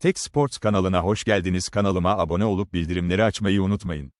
Tek Sports kanalına hoş geldiniz. Kanalıma abone olup bildirimleri açmayı unutmayın.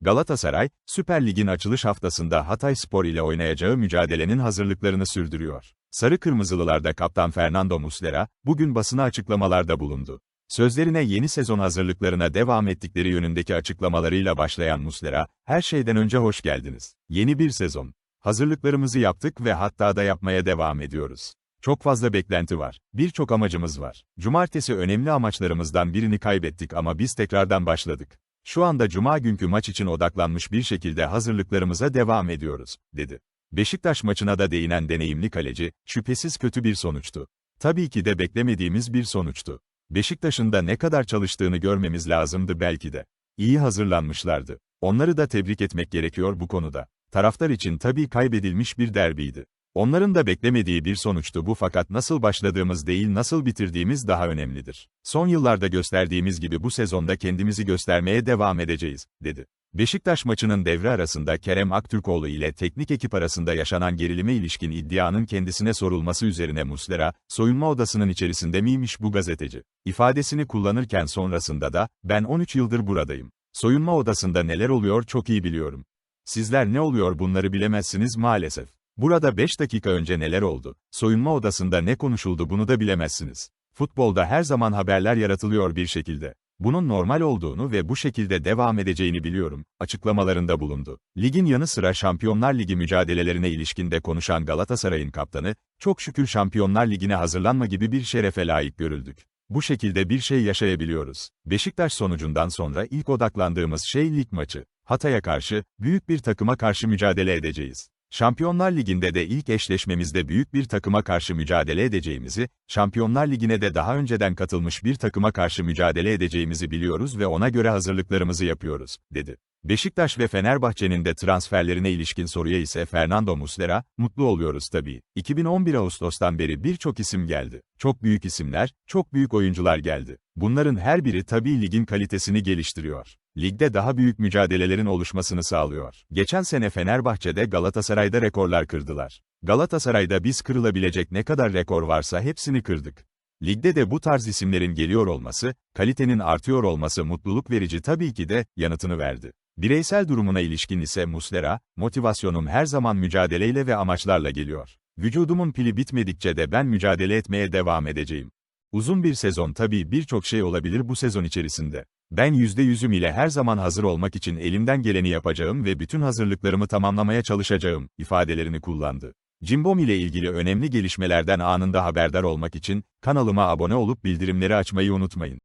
Galatasaray, Süper Lig'in açılış haftasında Hatay Spor ile oynayacağı mücadelenin hazırlıklarını sürdürüyor. Sarı Kırmızılılarda kaptan Fernando Muslera, bugün basına açıklamalarda bulundu. Sözlerine yeni sezon hazırlıklarına devam ettikleri yönündeki açıklamalarıyla başlayan Muslera, her şeyden önce hoş geldiniz. Yeni bir sezon. Hazırlıklarımızı yaptık ve hatta da yapmaya devam ediyoruz. Çok fazla beklenti var. Birçok amacımız var. Cumartesi önemli amaçlarımızdan birini kaybettik ama biz tekrardan başladık. Şu anda cuma günkü maç için odaklanmış bir şekilde hazırlıklarımıza devam ediyoruz, dedi. Beşiktaş maçına da değinen deneyimli kaleci, şüphesiz kötü bir sonuçtu. Tabii ki de beklemediğimiz bir sonuçtu. Beşiktaş'ın da ne kadar çalıştığını görmemiz lazımdı belki de. İyi hazırlanmışlardı. Onları da tebrik etmek gerekiyor bu konuda. Taraftar için tabii kaybedilmiş bir derbiydi. Onların da beklemediği bir sonuçtu bu fakat nasıl başladığımız değil nasıl bitirdiğimiz daha önemlidir. Son yıllarda gösterdiğimiz gibi bu sezonda kendimizi göstermeye devam edeceğiz, dedi. Beşiktaş maçının devre arasında Kerem Aktürkoğlu ile teknik ekip arasında yaşanan gerilime ilişkin iddianın kendisine sorulması üzerine Muslera, soyunma odasının içerisinde miymiş bu gazeteci? ifadesini kullanırken sonrasında da, ben 13 yıldır buradayım. Soyunma odasında neler oluyor çok iyi biliyorum. Sizler ne oluyor bunları bilemezsiniz maalesef. Burada 5 dakika önce neler oldu, soyunma odasında ne konuşuldu bunu da bilemezsiniz. Futbolda her zaman haberler yaratılıyor bir şekilde. Bunun normal olduğunu ve bu şekilde devam edeceğini biliyorum, açıklamalarında bulundu. Ligin yanı sıra Şampiyonlar Ligi mücadelelerine ilişkinde konuşan Galatasaray'ın kaptanı, çok şükür Şampiyonlar Ligi'ne hazırlanma gibi bir şerefe layık görüldük. Bu şekilde bir şey yaşayabiliyoruz. Beşiktaş sonucundan sonra ilk odaklandığımız şey lig maçı. Hatay'a karşı, büyük bir takıma karşı mücadele edeceğiz. Şampiyonlar Ligi'nde de ilk eşleşmemizde büyük bir takıma karşı mücadele edeceğimizi, Şampiyonlar Ligi'ne de daha önceden katılmış bir takıma karşı mücadele edeceğimizi biliyoruz ve ona göre hazırlıklarımızı yapıyoruz, dedi. Beşiktaş ve Fenerbahçe'nin de transferlerine ilişkin soruya ise Fernando Muslera, mutlu oluyoruz tabii. 2011 Ağustos'tan beri birçok isim geldi. Çok büyük isimler, çok büyük oyuncular geldi. Bunların her biri tabii ligin kalitesini geliştiriyor. Ligde daha büyük mücadelelerin oluşmasını sağlıyor. Geçen sene Fenerbahçe'de Galatasaray'da rekorlar kırdılar. Galatasaray'da biz kırılabilecek ne kadar rekor varsa hepsini kırdık. Ligde de bu tarz isimlerin geliyor olması, kalitenin artıyor olması mutluluk verici tabii ki de, yanıtını verdi. Bireysel durumuna ilişkin ise Muslera, motivasyonum her zaman mücadeleyle ve amaçlarla geliyor. Vücudumun pili bitmedikçe de ben mücadele etmeye devam edeceğim. Uzun bir sezon tabii birçok şey olabilir bu sezon içerisinde. Ben %100'üm ile her zaman hazır olmak için elimden geleni yapacağım ve bütün hazırlıklarımı tamamlamaya çalışacağım, ifadelerini kullandı. Cimbom ile ilgili önemli gelişmelerden anında haberdar olmak için, kanalıma abone olup bildirimleri açmayı unutmayın.